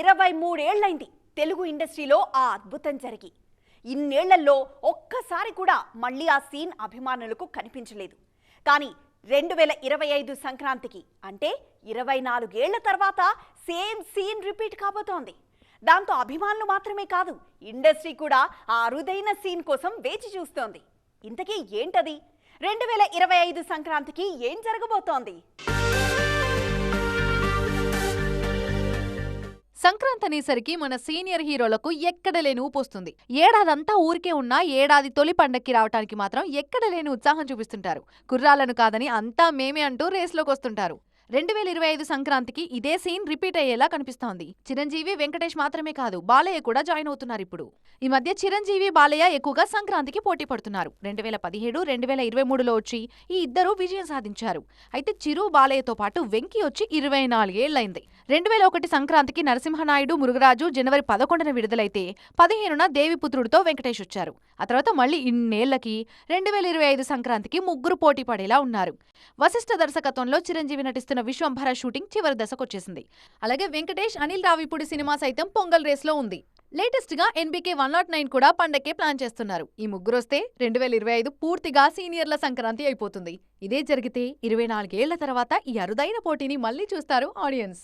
ఇరవై మూడేళ్ళైంది తెలుగు ఇండస్ట్రీలో ఆ అద్భుతం జరిగి. ఇన్నేళ్ళలో ఒక్కసారి కూడా మళ్ళీ ఆ సీన్ అభిమానులకు కనిపించలేదు. కానీ రెండు వేల ఇరవై ఐదు సంక్రాంతికి అంటే ఇరవై నాలుగేళ్ళ తర్వాత సేమ్ సీన్ రిపీట్ కాబోతోంది. దాంతో అభిమానులు మాత్రమే కాదు ఇండస్ట్రీ కూడా ఆ అరుదైన సీన్ కోసం వేచి చూస్తోంది. ఇంతకీ ఏంటది? రెండు వేల ఇరవై ఐదు సంక్రాంతికి ఏం జరగబోతోంది? సంక్రాంతి అనేసరికి మన సీనియర్ హీరోలకు ఎక్కడ లేని ఊపు వస్తుంది ఏడాదంతా ఊరికే ఉన్నా ఏడాది తొలి పండక్కి రావటానికి మాత్రం ఎక్కడ లేని ఉత్సాహం చూపిస్తుంటారు. కుర్రాలను కాదని అంతా మేమే అంటూ రేస్లోకి వస్తుంటారు రెండు వేల ఇరవై ఐదు సంక్రాంతికి ఇదే సీన్ రిపీట్ అయ్యేలా కనిపిస్తోంది. చిరంజీవి వెంకటేష్ మాత్రమే కాదు బాలయ్య కూడా జాయిన్ అవుతున్నారు ఇప్పుడు. ఈ మధ్య చిరంజీవి బాలయ్య ఎక్కువగా సంక్రాంతికి పోటీ పడుతున్నారు. రెండు వేల పదిహేడు రెండు వేల ఇరవై మూడులో వచ్చి ఈ ఇద్దరు విజయం సాధించారు. అయితే చిరు బాలయ్యతో పాటు వెంకీ వచ్చి ఇరవై నాలుగేళ్ళైంది రెండు వేల ఒకటి సంక్రాంతికి నరసింహనాయుడు మురుగరాజు జనవరి పదకొండున విడుదలైతే పదిహేనున దేవిపుత్రుడితో వెంకటేష్ వచ్చారు ఆ తర్వాత మళ్ళీ ఇన్నేళ్ళకి రెండు వేల ఇరవై ఐదు సంక్రాంతికి ముగ్గురు పోటీ పడేలా ఉన్నారు. వశిష్ఠ దర్శకత్వంలో చిరంజీవి నటిస్తున్న విశ్వంభర షూటింగ్ చివరి దశకొచ్చేసింది. అలాగే వెంకటేష్ అనిల్ రావిపూడి సినిమా సైతం పొంగల్ రేస్లో ఉంది. లేటెస్ట్గా ఎన్బీకే వన్ నాట్ నైన్ కూడా పండక్కే ప్లాన్ చేస్తున్నారు. ఈ ముగ్గురు వస్తే రెండు వేల ఇరవై ఐదు పూర్తిగా సీనియర్ల సంక్రాంతి అయిపోతుంది. ఇదే జరిగితే ఇరవై నాలుగేళ్ళ తర్వాత ఈ అరుదైన పోటీని మళ్ళీ చూస్తారు ఆడియన్స్.